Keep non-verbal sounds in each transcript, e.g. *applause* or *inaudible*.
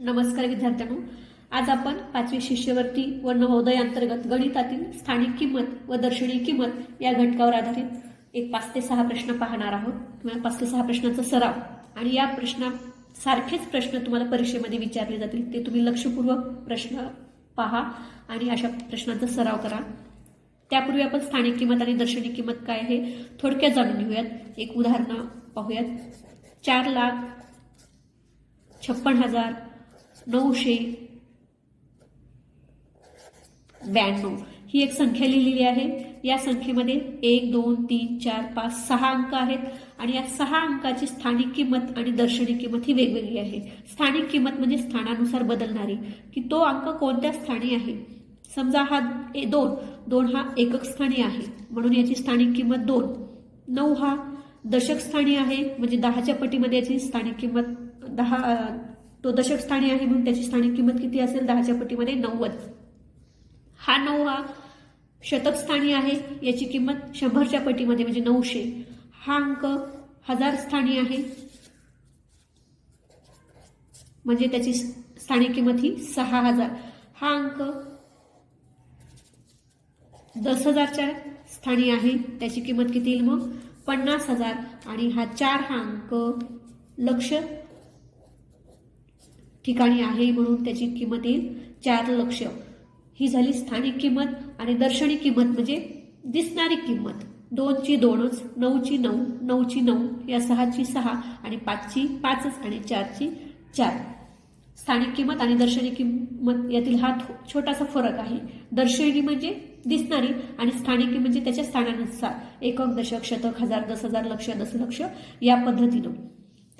नमस्कार विद्यार्थ्यांनो. आज आपण पाचवी शिष्यवृत्ती व नवोदय अंतर्गत गणितातील स्थानिक किंमत व दर्शनी किंमत या घटकावर आधारित एक पाच ते सहा प्रश्न पाहणार आहोत. किंवा पाच ते सहा प्रश्नांचा सराव आणि या प्रश्नासारखेच प्रश्न तुम्हाला परीक्षेमध्ये विचारले जातील. ते तुम्ही लक्षपूर्वक प्रश्न पहा आणि अशा प्रश्नांचा सराव करा. त्यापूर्वी आपण स्थानिक किंमत आणि दर्शनी किंमत काय आहे थोडक्यात जाणून घेऊयात. एक उदाहरण पाहूयात. चार लाख छप्पन हजार नऊशे ब्याण्णव. ही एक संख्या लिहिलेली आहे. या संख्येमध्ये एक दोन तीन चार पाच सहा अंक आहेत. आणि या सहा अंकाची स्थानिक किंमत आणि दर्शनी किंमत ही वेगवेगळी आहे. स्थानिक किंमत म्हणजे स्थानानुसार बदलणारी. की तो अंक कोणत्या स्थानी आहे? समजा हा ए- दोन. दोन हा एकक स्थानी आहे. म्हणून याची स्थानिक किंमत दोन. नऊ हा दशक स्थानी आहे. म्हणजे दहाच्या पटीमध्ये याची स्थानिक किंमत दहा तो दशक स्थानी आहे म्हणून त्याची स्थानिक किंमत किती असेल? दहाच्या पटीमध्ये नव्वद. हा नऊ हा शतक स्थानी आहे. याची किंमत शंभरच्या पटीमध्ये म्हणजे नऊशे. हा अंक हजार स्थानी आहे. म्हणजे त्याची स्थानिक किंमत ही सहा हजार. हा अंक दस हजारच्या स्थानी आहे. त्याची किंमत किती येईल मग? पन्नास हजार. आणि हा चार हा अंक लक्ष ठिकाणी आहे म्हणून त्याची किंमत येईल चार लक्ष. ही झाली स्थानिक किंमत आणि दर्शनी किंमत म्हणजे दिसणारी किंमत. दोनची दोनच नऊची नऊ नऊची नऊ या सहाची सहा आणि पाचची पाचच आणि चारची चार. स्थानिक किंमत आणि दर्शनी किंमत यातील हा थो- छोटासा फरक आहे. दर्शनी म्हणजे दिसणारी आणि स्थानिक म्हणजे त्याच्या स्थानानुसार. एकक दशक शतक हजार दस हजार लक्ष दशलक्ष या पद्धतीनं.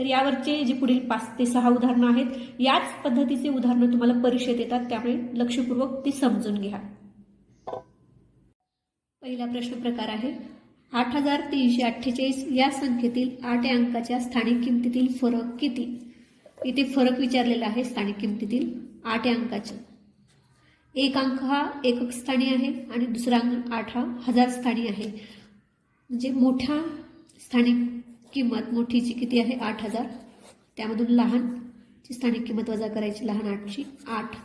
तर यावरचे जे पुढील पाच ते सहा उदाहरणं आहेत याच पद्धतीचे उदाहरणं तुम्हाला परीक्षेत येतात त्यामुळे लक्षपूर्वक ती समजून घ्या. पहिला प्रश्न प्रकार आहे आठ हजार तीनशे अठ्ठेचाळीस या संख्येतील आठ या अंकाच्या स्थानिक किमतीतील फरक किती? इथे फरक विचारलेला आहे स्थानिक किमतीतील आठ या अंकाचे. एक अंक हा एकक स्थानी आहे आणि दुसरा अंक आठ हा हजार स्थानी आहे. म्हणजे मोठ्या स्थानिक किंमत मोठीची किती आहे? आठ हजार. त्यामधून लहानची स्थानिक किंमत वजा करायची लहान आठची आठ.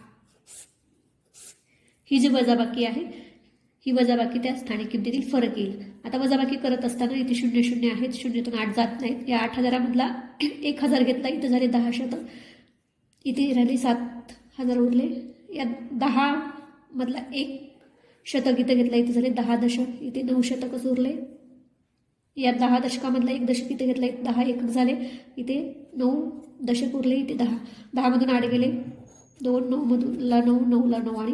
ही जी वजाबाकी आहे ही वजाबाकी त्या स्थानिक किमतीतील फरक येईल. आता वजाबाकी करत असताना इथे शून्य शून्य आहेत शून्यातून आठ जात नाहीत. या आठ हजारामधला *clears throat* एक हजार घेतला इथे झाले दहा शतक इथे राहिले सात हजार उरले. या दहा मधला एक शतक इथं घेतला इथे झाले दहा दशक. इथे नऊ शतकच उरले. या दहा दशकामधला एक दशक इथे घेतला एक दहा एकक झाले. इथे नऊ दशक उरले इथे दहा. दहामधून आठ गेले. दोन नऊ नऊ नऊला नऊ आणि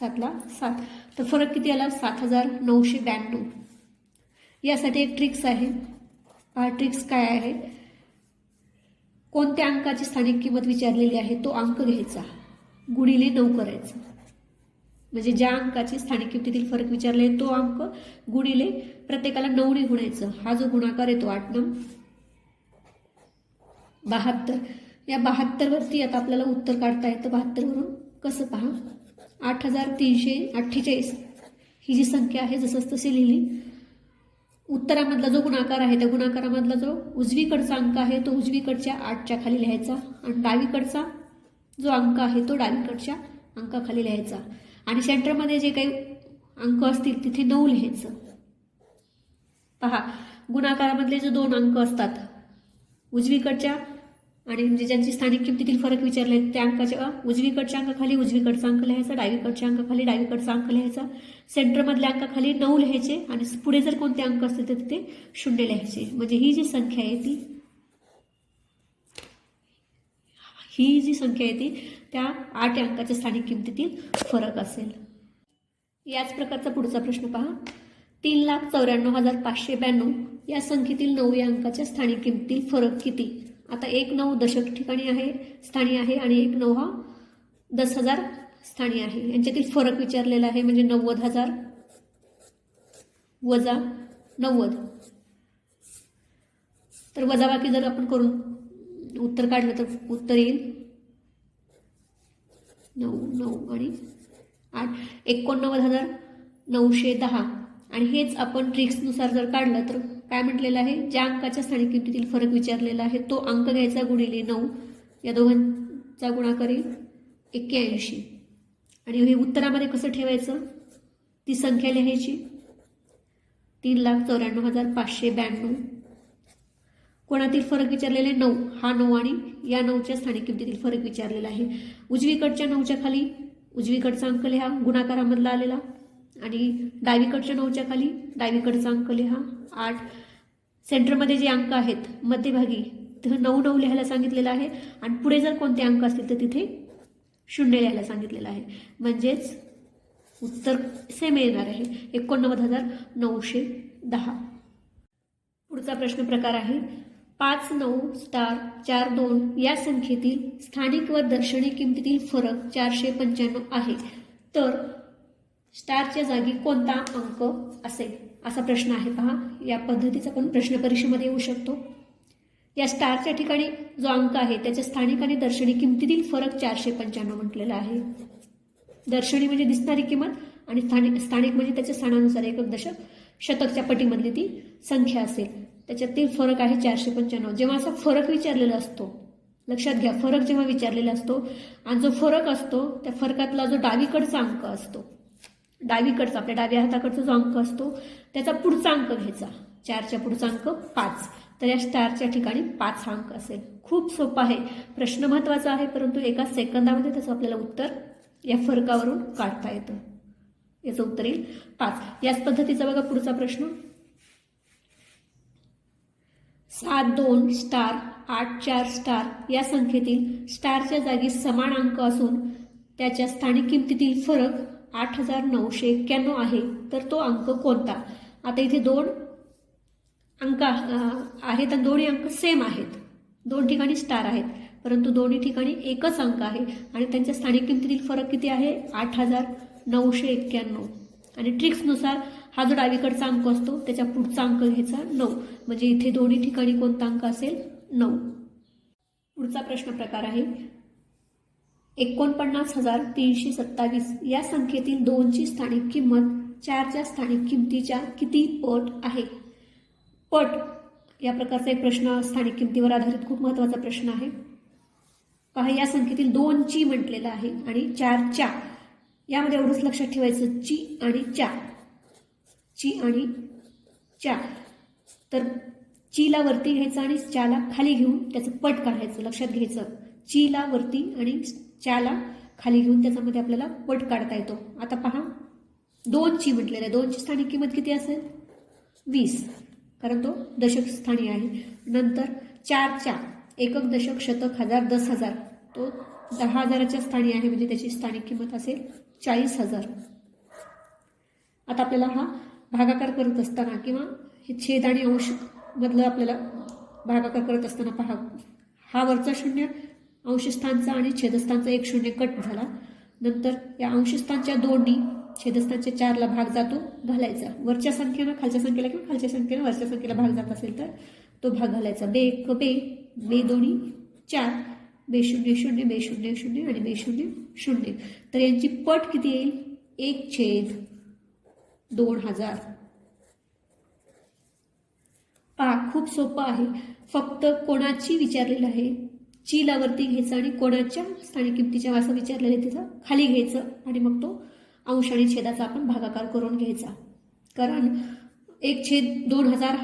सातला सात. तर फरक किती आला? सात हजार नऊशे ब्याण्णव. यासाठी एक ट्रिक्स आहे. हा ट्रिक्स काय आहे? कोणत्या अंकाची स्थानिक किंमत विचारलेली आहे? तो अंक घ्यायचा. गुणिले नऊ करायचं. म्हणजे ज्या अंकाची स्थानिक किमतीतील फरक विचारले तो अंक गुणिले प्रत्येकाला नऊने गुणायचं. हा जो गुणाकार येतो आठ नऊ. बहात्तर. या बहात्तरवरती आता आपल्याला उत्तर काढता येतं. बहात्तरवरून कसं पहा? आठ हजार तीनशे अठ्ठेचाळीस. ही जी संख्या आहे जसंच तशी लिहिली. उत्तरामधला जो गुणाकार आहे त्या गुणाकारामधला जो उजवीकडचा अंक आहे तो उजवीकडच्या आठच्या खाली लिहायचा आणि डावीकडचा जो अंक आहे तो डावीकडच्या अंकाखाली लिहायचा. आणि सेंटरमध्ये जे काही अंक असतील तिथे नऊ लिहायचं. पहा गुणाकारामधले जे दोन अंक असतात उजवीकडच्या आणि म्हणजे ज्यांची स्थानिक किमतीतील फरक विचारले त्या अंकाच्या उजवीकडच्या अंकाखाली उजवीकडचा अंक लिहायचा डावीकडच्या अंकाखाली डावीकडचा अंक लिहायचा. सेंटरमधल्या अंकाखाली नऊ लिहायचे आणि पुढे जर कोणते अंक असतील तर तिथे शून्य लिहायचे. म्हणजे ही जी संख्या आहे ती ही जी संख्या आहे ती त्या आठ अंकाच्या स्थानिक किमतीतील फरक असेल. याच प्रकारचा पुढचा प्रश्न पहा. तीन लाख चौऱ्याण्णव हजार पाचशे ब्याण्णव या संख्येतील नऊ या अंकाच्या स्थानिक किमतीतील फरक किती? आता एक नऊ दशक ठिकाणी आहे स्थानी आहे आणि एक नऊ हा दस हजार स्थानी आहे. यांच्यातील फरक विचारलेला आहे म्हणजे नव्वद हजार वजा नव्वद. तर वजाबाकी जर आपण करून उत्तर काढलं तर उत्तर येईल. नऊ नऊ आणि आठ. एकोणनव्वद हजार नऊशे दहा. आणि हेच आपण ट्रिक्सनुसार जर काढलं तर काय म्हटलेलं आहे? ज्या अंकाच्या स्थानिक किमतीतील फरक विचारलेला आहे तो अंक घ्यायचा गुणिले नऊ. या दोघांचा गुणाकार येईल एक्क्याऐंशी. आणि हे उत्तरामध्ये कसं ठेवायचं? ती संख्या लिहायची. तीन लाख चौऱ्याण्णव हजार पाचशे ब्याण्णव. कोणातील फरक विचारलेले नऊ. हा नऊ आणि या नऊच्या स्थानिक किमतीतील फरक विचारलेला आहे. उजवीकडच्या नऊच्या खाली उजवीकडचा अंक लिहा. गुणाकारामधला आलेला. आणि डावीकडच्या नऊच्या खाली डावीकडचा अंक लिहा. आठ. सेंटरमध्ये जे अंक आहेत मध्यभागी तिथं नऊ नऊ लिहायला सांगितलेलं आहे. आणि पुढे जर कोणते अंक असतील तर तिथे शून्य लिहायला सांगितलेलं आहे. म्हणजेच उत्तर सेम येणार आहे. एकोणनव्वद हजार नऊशे दहा. पुढचा प्रश्न प्रकार आहे. पाच नऊ स्टार चार दोन या संख्येतील स्थानिक व दर्शनी किमतीतील फरक चारशे पंच्याण्णव आहे. तर स्टारच्या जागी कोणता अंक असेल? असा प्रश्न आहे पहा. या पद्धतीचा पण प्रश्न परीक्षेमध्ये येऊ शकतो. या स्टारच्या ठिकाणी जो अंक आहे त्याच्या स्थानिक आणि दर्शनी किमतीतील फरक चारशे पंच्याण्णव म्हटलेला आहे. दर्शनी म्हणजे दिसणारी किंमत आणि स्थानिक स्थानिक म्हणजे त्याच्या स्थानानुसार एकक दशक शतकच्या पटीमधली ती संख्या असेल. त्याच्यातील फरक आहे चारशे पंच्याण्णव. जेव्हा असा फरक विचारलेला असतो लक्षात घ्या फरक जेव्हा विचारलेला असतो आणि जो फरक असतो त्या फरकातला जो डावीकडचा अंक असतो डावीकडचा आपल्या डाव्या हाताकडचा जो अंक असतो त्याचा पुढचा अंक घ्यायचा. चारच्या पुढचा अंक पाच. तर या स्टारच्या ठिकाणी पाच हा अंक असेल. खूप सोपा आहे. प्रश्न महत्त्वाचा आहे परंतु एका सेकंदामध्ये त्याचं आपल्याला उत्तर या फरकावरून काढता येतं. याचं उत्तर येईल पाच. याच पद्धतीचा बघा पुढचा प्रश्न. सात दोन स्टार आठ चार स्टार या संख्येतील स्टारच्या जागी समान अंक असून त्याच्या स्थानिक किमतीतील फरक आठ हजार नऊशे एक्क्याण्णव आहे. तर तो अंक कोणता? आता इथे दोन अंक आहेत आणि दोन्ही अंक सेम आहेत. दोन ठिकाणी स्टार आहेत परंतु दोन्ही ठिकाणी एकच अंक आहे आणि त्यांच्या स्थानिक किमतीतील फरक किती आहे? आठ हजार नऊशे एक्क्याण्णव. आणि ट्रिक्सनुसार हा जो डावीकडचा अंक असतो त्याच्या पुढचा अंक घ्यायचा नऊ. म्हणजे इथे दोन्ही ठिकाणी कोणता अंक असेल? नऊ. पुढचा प्रश्न प्रकार आहे. एकोणपन्नास हजार तीनशे सत्तावीस. या संख्येतील दोनची स्थानिक किंमत चारच्या स्थानिक किमतीच्या किती पट आहे? पट. या प्रकारचा एक प्रश्न स्थानिक किमतीवर आधारित खूप महत्त्वाचा प्रश्न आहे. पहा या संख्येतील दोनची म्हटलेलं आहे आणि चारच्या. यामध्ये एवढंच लक्षात ठेवायचं ची आणि चार ची आणि च्या. तर चीला वरती घ्यायचं आणि च्याला खाली घेऊन त्याचं पट काढायचं लक्षात घ्यायचं. चीला वरती आणि च्याला खाली घेऊन त्याच्यामध्ये आपल्याला पट काढता येतो. आता पहा दोनची म्हटलेलं आहे. दोनची स्थानिक किंमत किती असेल? वीस. कारण तो दशक स्थानी आहे. नंतर चारच्या एकक दशक शतक हजार दस हजार. तो दहा हजाराच्या स्थानी आहे म्हणजे त्याची स्थानिक किंमत असेल चाळीस हजार. आता आपल्याला हा भागाकार करत असताना किंवा हे छेद आणि अंश मधलं आपल्याला भागाकार करत असताना पहा. हा वरचा शून्य अंशस्थानचा आणि छेदस्थानचा एक शून्य कट झाला. नंतर या अंशस्थानच्या दोन्ही छेदस्थानच्या चारला भाग जातो घालायचा. वरच्या संख्येनं खालच्या संख्येला किंवा खालच्या संख्येनं वरच्या संख्येला भाग जात असेल तर तो भाग घालायचा. बे एक बे बे दोन्ही चार. बे शून्य शून्य बे शून्य शून्य आणि बे शून्य शून्य. तर यांची पट किती येईल? एक छेद. दोन हजार. पा खूप सोपं आहे. फक्त कोणाची विचारलेलं आहे? चीलावरती घ्यायचं आणि कोणाच्या स्थानिक किमतीच्या असं विचारलेलं आहे तिथं? खाली घ्यायचं आणि मग तो अंश आणि छेदाचा आपण भागाकार करून घ्यायचा. कारण एक छेद दोन हजार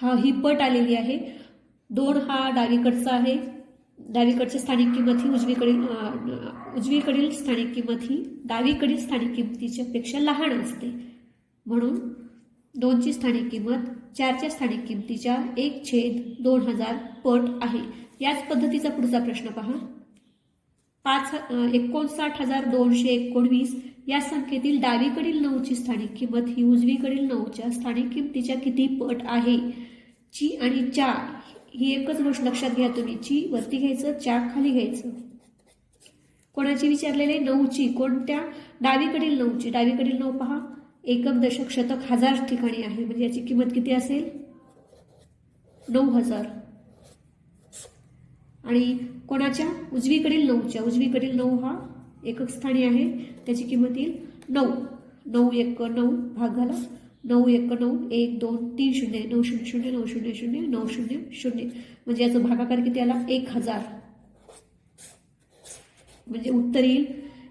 हा ही पट आलेली आहे. दोन हा डावीकडचा आहे. डावीकडची स्थानिक किंमत ही उजवीकडील उजवीकडील स्थानिक किंमत ही डावीकडील स्थानिक किमतीच्या पेक्षा लहान असते. म्हणून दोनची स्थानिक किंमत चारच्या स्थानिक किंमतीच्या एक छेद दोन हजार पट आहे. याच पद्धतीचा पुढचा प्रश्न पहा. पाच एकोणसाठ हजार दोनशे एकोणवीस या संख्येतील डावीकडील नऊची स्थानिक किंमत ही उजवीकडील नऊच्या स्थानिक किंमतीच्या किती पट आहे? ची आणि चा ही एकच गोष्ट लक्षात घ्या तुम्ही. ची वरती घ्यायचं चा खाली घ्यायचं. कोणाची विचारलेले? नऊची. कोणत्या? डावीकडील नऊची. डावीकडील नऊ पहा. एकक दशक शतक हजार ठिकाणी आहे. म्हणजे याची किंमत किती असेल? नऊ हजार. आणि कोणाच्या? उजवीकडील नऊच्या. उजवीकडील नऊ हा एकक स्थानी आहे. त्याची किंमत येईल नऊ. नऊ एक नऊ भाग झाला. नऊ एक नऊ एक दोन तीन शून्य. नऊ शून्य शून्य नऊ शून्य शून्य नऊ शून्य शून्य. म्हणजे याचा भागाकार किती आला? एक हजार. म्हणजे उत्तर येईल.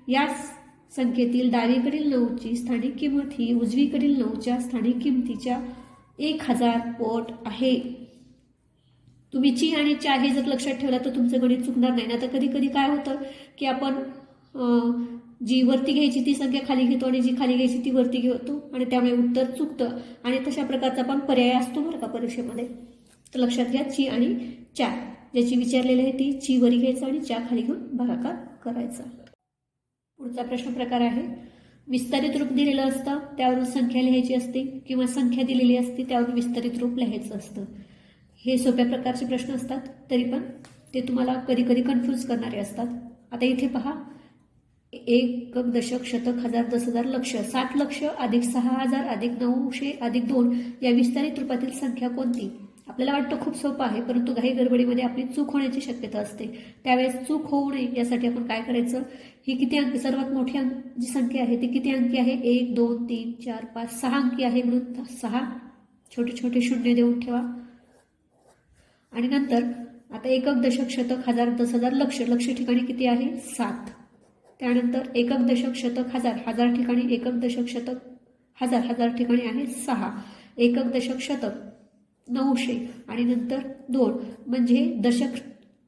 याच संख्येतील डावीकडील नऊची स्थानिक किंमत ही उजवीकडील नऊच्या स्थानिक किंमतीच्या एक हजार पोट आहे. तुम्ही ची आणि चा हे जर लक्षात ठेवलं तर तुमचं गणित चुकणार नाही. आता कधी कधी काय होतं की आपण जी वरती घ्यायची ती संख्या खाली घेतो आणि जी खाली घ्यायची ती वरती घेतो आणि त्यामुळे उत्तर चुकतं आणि तशा प्रकारचा पण पर्याय असतो बरं का परीक्षेमध्ये. तर लक्षात घ्या ची आणि चा ज्याची विचारलेली आहे ती ची वरी घ्यायचं आणि चा खाली घेऊन भागाकार करायचा. पुढचा प्रश्न प्रकार आहे. विस्तारित रूप दिलेलं असतं त्यावरून संख्या लिहायची असते किंवा संख्या दिलेली असते त्यावरून विस्तारित रूप लिहायचं असतं. हे सोप्या प्रकारचे प्रश्न असतात तरी पण ते तुम्हाला कधी कधी कन्फ्यूज करणारे असतात. आता इथे पहा. एक दशक शतक हजार दस हजार लक्ष सात लक्ष अधिक सहा हजार अधिक नऊशे अधिक दोन या विस्तारित रूपातील संख्या कोणती? आपल्याला वाटतं खूप सोपं आहे परंतु घाई गडबडीमध्ये आपली चूक होण्याची शक्यता असते. त्यावेळेस चूक होऊ नये यासाठी आपण काय करायचं? ही किती अंकी सर्वात मोठी अंक जी संख्या आहे ती किती अंकी आहे? एक दोन तीन चार पाच सहा अंकी आहे म्हणून सहा छोटे छोटे शून्य देऊन ठेवा. आणि नंतर आता एकक दशक शतक हजार दस हजार लक्ष लक्ष ठिकाणी किती आहे? सात. त्यानंतर एकक दशक शतक हजार हजार ठिकाणी एकक दशक शतक हजार हजार ठिकाणी आहे सहा. एकक दशक शतक नऊशे. आणि नंतर दोन. म्हणजे दशक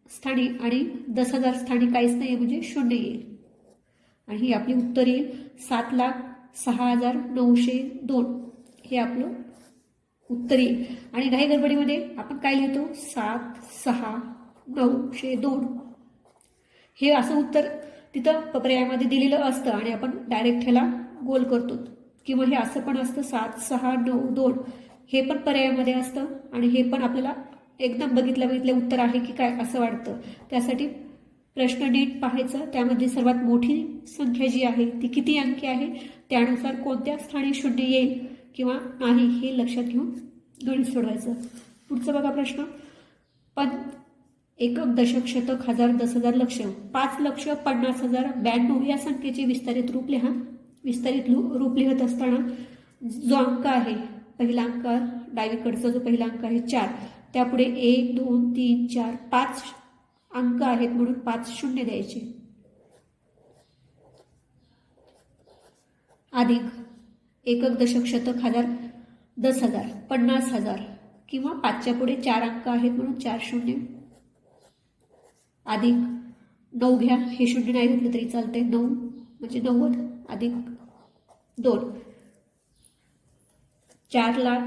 स्थानी आणि दस हजार स्थानी काहीच नाही म्हणजे शून्य येईल. आणि ही आपली उत्तर येईल. सात लाख सहा हजार नऊशे दोन. हे आपलं उत्तर येईल. आणि घाई गडबडीमध्ये आपण काय लिहितो? सात सहा नऊशे दोन. हे असं उत्तर तिथं पर्यायामध्ये दिलेलं असतं आणि आपण डायरेक्ट ह्याला गोल करतो. किंवा हे असं पण असतं सात सहा नऊ दोन. हे पण पर्यायामध्ये असतं आणि हे पण आपल्याला एकदम बघितल्या बघितले उत्तर आहे की काय असं वाटतं. त्यासाठी प्रश्न नीट पाहायचं. त्यामध्ये सर्वात मोठी संख्या जी आहे ती किती अंकी आहे? त्यानुसार कोणत्या स्थानी शून्य येईल किंवा नाही हे लक्षात घेऊन गणित सोडवायचं. पुढचं बघा प्रश्न. पण एकक दशक शतक हजार दस हजार लक्ष. पाच लक्ष पन्नास हजार ब्याण्णव या संख्येचे विस्तारित रूप लिहा. विस्तारित रूप लिहत असताना जो अंक आहे पहिला अंक डावीकडचा जो पहिला अंक आहे चार. त्यापुढे एक दोन तीन चार पाच अंक आहेत म्हणून पाच शून्य द्यायचे. अधिक एकक दशक शतक हजार दस हजार पन्नास हजार किंवा पाचच्या पुढे चार अंक आहेत म्हणून चार शून्य. अधिक नऊ घ्या. हे शून्य नाही घेतलं तरी चालतंय नऊ म्हणजे नव्वद. अधिक दोन. चार लाख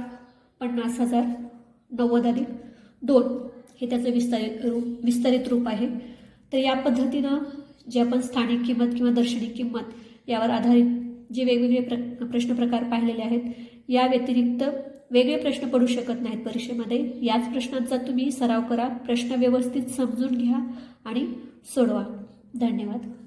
पन्नास हजार नव्वद अधिक दोन हे त्याचं विस्तारित रूप विस्तारित रूप आहे. तर या पद्धतीनं जे आपण स्थानिक किंमत किंवा दर्शनी किंमत यावर आधारित जे वेगवेगळे प्र प्रश्न प्रकार पाहिलेले आहेत या व्यतिरिक्त वेगळे प्रश्न पडू शकत नाहीत परीक्षेमध्ये. याच प्रश्नांचा तुम्ही सराव करा प्रश्न व्यवस्थित समजून घ्या आणि सोडवा. धन्यवाद.